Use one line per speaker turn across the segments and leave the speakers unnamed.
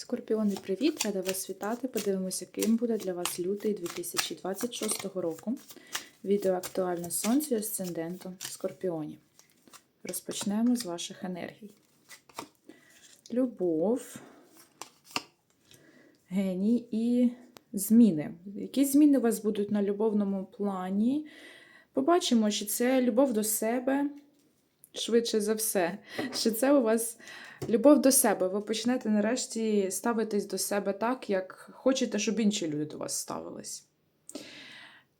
Скорпіони, привіт! Рада вас вітати. Подивимося, яким буде для вас лютий 2026 року. Відео актуальне сонцю і асценденту Скорпіонів. Розпочнемо з ваших енергій. Любов, геній і зміни. Які зміни у вас будуть на любовному плані? Побачимо, чи це любов до себе, швидше за все. Чи це у вас любов до себе? Ви почнете нарешті ставитись до себе так, як хочете, щоб інші люди до вас ставились.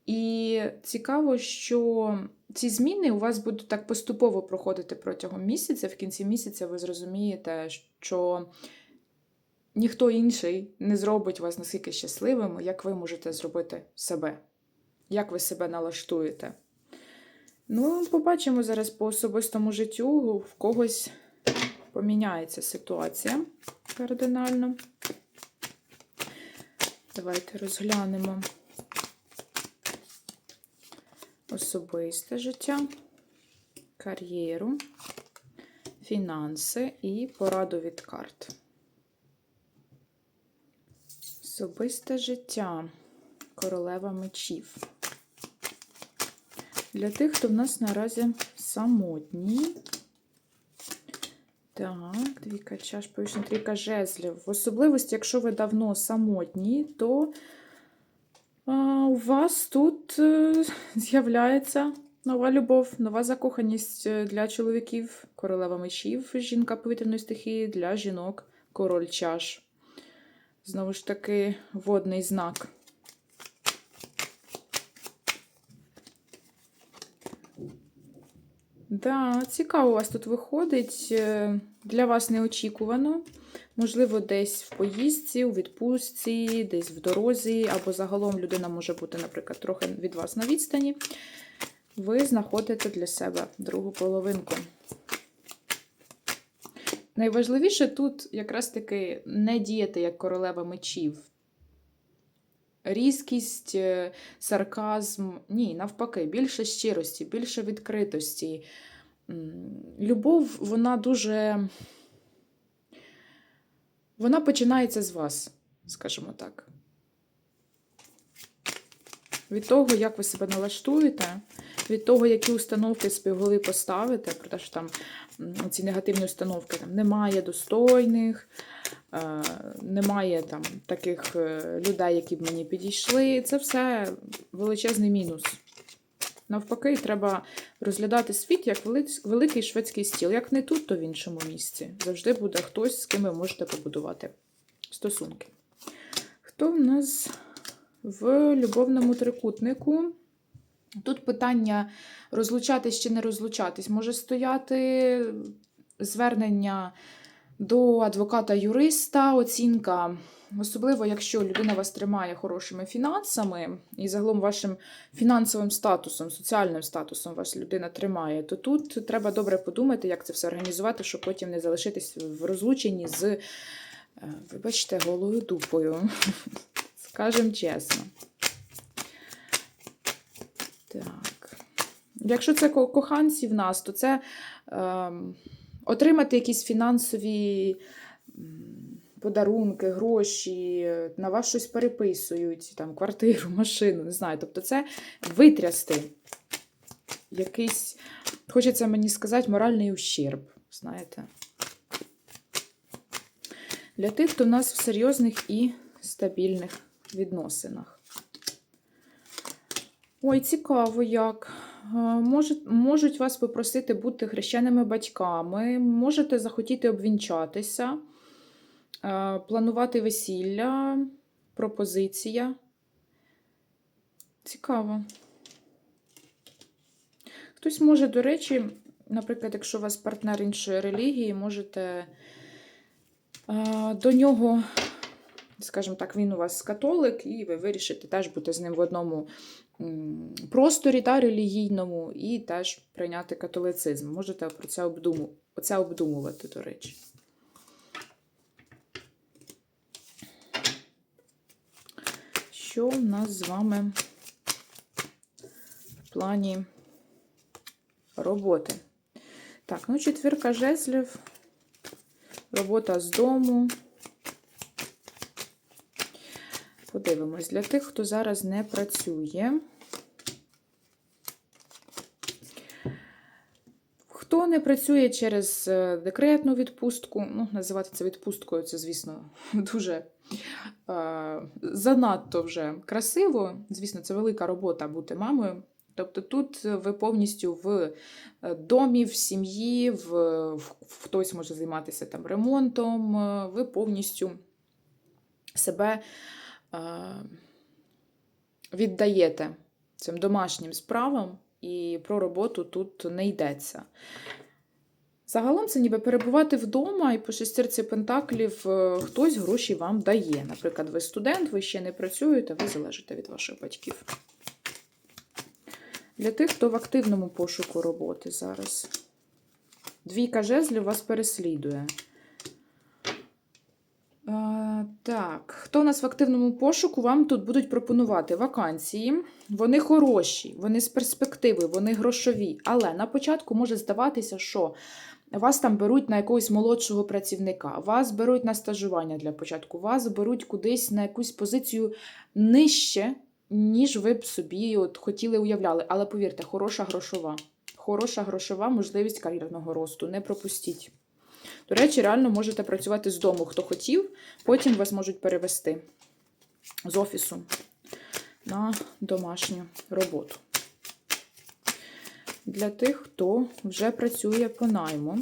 І цікаво, що ці зміни у вас будуть так поступово проходити протягом місяця. В кінці місяця ви зрозумієте, що ніхто інший не зробить вас настільки щасливими, як ви можете зробити себе. Як ви себе налаштуєте? Ну, побачимо зараз по особистому життю, в когось поміняється ситуація кардинально. Давайте розглянемо особисте життя, кар'єру, фінанси і пораду від карт. Особисте життя, королева мечів. Для тих, хто в нас наразі самотній. Так, двійка чаш, повішена трійка жезлів. В особливості, якщо ви давно самотні, то а, у вас тут е, з'являється нова любов, нова закоханість е, для чоловіків, королева мечів, жінка повітряної стихії, для жінок король чаш. Знову ж таки, водний знак. Да, цікаво у вас тут виходить. Е, Для вас неочікувано. Можливо, десь в поїздці, у відпустці, десь в дорозі, або загалом людина може бути, наприклад, трохи від вас на відстані. Ви знаходите для себе другу половинку. Найважливіше тут якраз таки не діяти як королева мечів. Різкість, е, сарказм, ні, навпаки, більше щирості, більше відкритості. Любов, вона дуже. Вона починається з вас, скажімо так. Від того, як ви себе налаштуєте, від того, які установки голові поставите, про те, що там ці негативні установки там немає достойних, немає там таких е, людей, які б мені підійшли. Це все величезний мінус. Навпаки, треба розглядати світ як великий шведський стіл. Як не тут, то в іншому місці. Завжди буде хтось, з ким ви можете побудувати стосунки. Хто в нас в любовному трикутнику? Тут питання розлучатись чи не розлучатись. Може стояти звернення до адвоката-юриста, оцінка. Особливо, якщо людина вас тримає хорошими фінансами і загалом вашим фінансовим статусом, соціальним статусом вас людина тримає, то тут треба добре подумати, як це все організувати, щоб потім не залишитись в розлученні з, е, вибачте, голою дупою. Скажем чесно. Так. Якщо це коханці в нас, то це ем, отримати якісь фінансові подарунки, гроші, на вас щось переписують, там, квартиру, машину, не знаю. Тобто це витрясти якийсь, хочеться мені сказати, моральний ущерб, знаєте. Для тих, хто в нас в серйозних і стабільних відносинах. Ой, цікаво як. Е, Можуть, можуть вас попросити бути хрещеними батьками, можете захотіти обвінчатися, е, планувати весілля, пропозиція. Цікаво. Хтось може, до речі, наприклад, якщо у вас партнер іншої релігії, можете е, до нього, скажімо так, він у вас католик, і ви вирішите теж бути з ним в одному просторі та релігійному, і теж прийняти католицизм. Можете про це, обдуму, оце обдумувати, до речі. Що в нас з вами в плані роботи? Так, ну четвірка жезлів, робота з дому, Подивимось, для тих, хто зараз не працює. Хто не працює через е, декретну відпустку, ну, називати це відпусткою, це, звісно, дуже е, занадто вже красиво. Звісно, це велика робота бути мамою. Тобто тут ви повністю в е, домі, в сім'ї, в, в, хтось може займатися там ремонтом, е, ви повністю себе віддаєте цим домашнім справам, і про роботу тут не йдеться. Загалом це ніби перебувати вдома, і по шестірці пентаклів е, хтось гроші вам дає. Наприклад, ви студент, ви ще не працюєте, ви залежите від ваших батьків. Для тих, хто в активному пошуку роботи зараз. Двійка жезлів вас переслідує. Е, так, хто у нас в активному пошуку, вам тут будуть пропонувати вакансії. Вони хороші, вони з перспективи, вони грошові. Але на початку може здаватися, що вас там беруть на якогось молодшого працівника, вас беруть на стажування для початку, вас беруть кудись на якусь позицію нижче, ніж ви б собі от хотіли уявляли. Але повірте, хороша грошова. Хороша грошова можливість кар'єрного росту. Не пропустіть. До речі, реально можете працювати з дому, хто хотів, потім вас можуть перевести з офісу на домашню роботу. Для тих, хто вже працює по найму.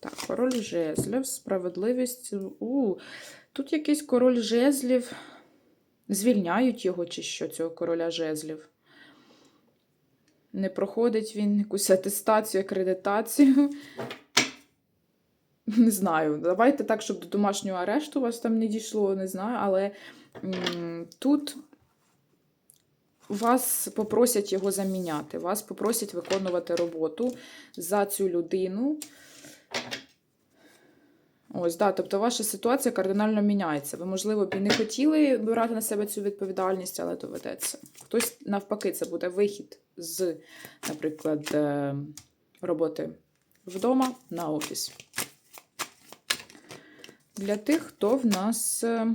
Так, король жезлів, справедливість. У, тут якийсь король жезлів. Звільняють його, чи що, цього короля жезлів. Не проходить він якусь атестацію, акредитацію. Не знаю. Давайте так, щоб до домашнього арешту вас там не дійшло, не знаю, але м, тут вас попросять його заміняти, вас попросять виконувати роботу за цю людину. Ось, да, тобто ваша ситуація кардинально міняється. Ви, можливо, б і не хотіли брати на себе цю відповідальність, але доведеться. Хтось, навпаки, це буде вихід з, наприклад, е, роботи вдома на офіс. Для тих, хто в нас. е,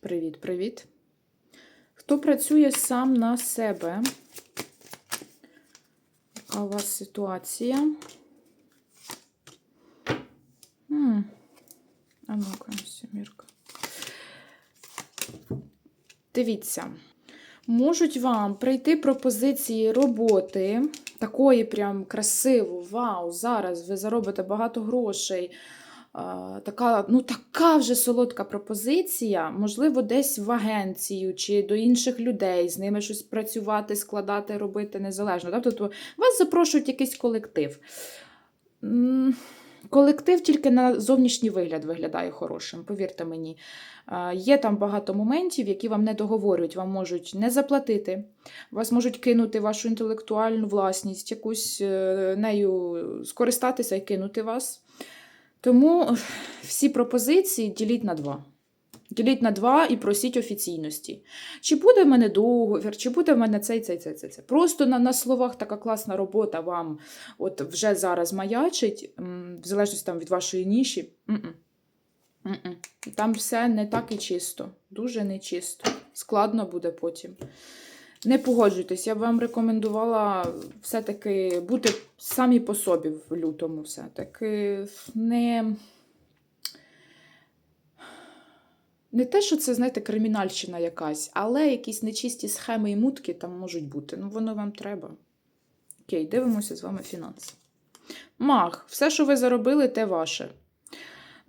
Привіт, привіт. Хто працює сам на себе? Яка у вас ситуація? А ну-ка, сімірка. Дивіться, можуть вам прийти пропозиції роботи, такої прям красиво, вау, зараз ви заробите багато грошей. Така, ну, така вже солодка пропозиція, можливо, десь в агенцію чи до інших людей, з ними щось працювати, складати, робити незалежно. Тобто вас запрошують якийсь колектив. Колектив тільки на зовнішній вигляд виглядає хорошим, повірте мені. Е, Є там багато моментів, які вам не договорюють, вам можуть не заплатити, вас можуть кинути вашу інтелектуальну власність, якусь е, нею скористатися і кинути вас. Тому всі пропозиції діліть на два. Діліть на два і просіть офіційності. Чи буде в мене договір, чи буде в мене цей, цей, цей, цей. Просто на, на словах така класна робота вам от вже зараз маячить, в залежності там, від вашої ніші. М-м. М-м. Там все не так і чисто, дуже нечисто. Складно буде потім. Не погоджуйтесь, я б вам рекомендувала все-таки бути самі по собі в лютому. Все-таки не. Не те, що це, знаєте, кримінальщина якась, але якісь нечисті схеми і мутки там можуть бути. Ну, воно вам треба. Окей, дивимося з вами фінанси. Маг, все, що ви заробили, те ваше.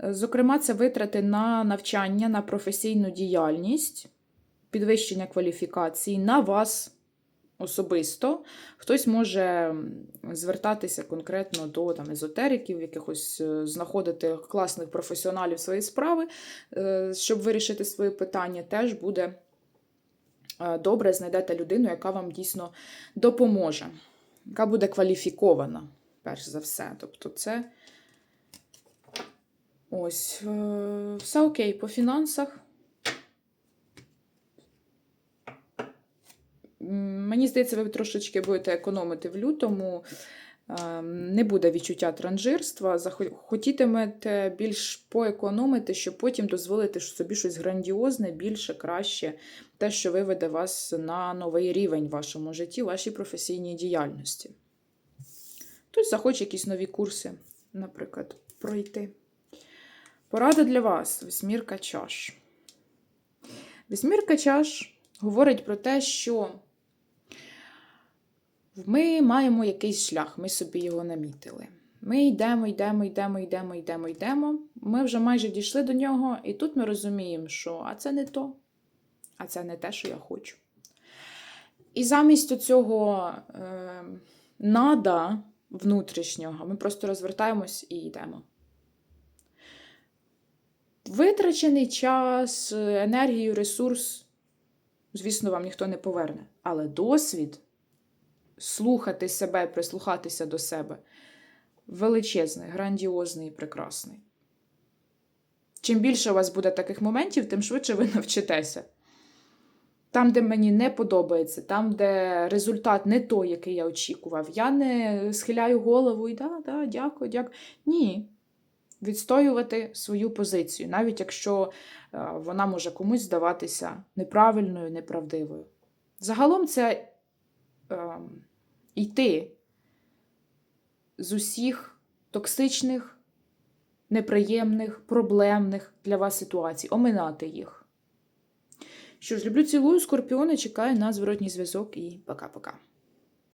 Е, Зокрема, це витрати на навчання, на професійну діяльність, підвищення кваліфікації, на вас особисто. Хтось може звертатися конкретно до там, езотериків, якихось е, знаходити класних професіоналів своєї справи, е, щоб вирішити свої питання, теж буде е, добре, знайдете людину, яка вам дійсно допоможе, яка буде кваліфікована, перш за все. Тобто, це ось все окей по фінансах. Мені здається, ви трошечки будете економити в лютому. Е, Не буде відчуття транжирства, хотітимете більш поекономити, щоб потім дозволити собі щось грандіозне, більше, краще, те, що виведе вас на новий рівень в вашому житті, вашій професійній діяльності. Хтось захоче якісь нові курси, наприклад, пройти. Порада для вас: восьмірка чаш. Восьмірка чаш говорить про те, що ми маємо якийсь шлях, ми собі його намітили. Ми йдемо, йдемо, йдемо, йдемо, йдемо, йдемо. Ми вже майже дійшли до нього, і тут ми розуміємо, що а це не то, а це не те, що я хочу. І замість цього е, нада внутрішнього ми просто розвертаємось і йдемо. Витрачений час, енергію, ресурс, звісно, вам ніхто не поверне. Але досвід слухати себе, прислухатися до себе величезний, грандіозний і прекрасний. Чим більше у вас буде таких моментів, тим швидше ви навчитеся. Там, де мені не подобається, там, де результат не той, який я очікував, я не схиляю голову і да, да, дякую, дякую. Ні. Відстоювати свою позицію, навіть якщо е, вона може комусь здаватися неправильною, неправдивою. Загалом це е, йти з усіх токсичних, неприємних, проблемних для вас ситуацій, оминати їх. Що ж, люблю, цілую, скорпіони, чекаю на зворотній зв'язок і пока-пока.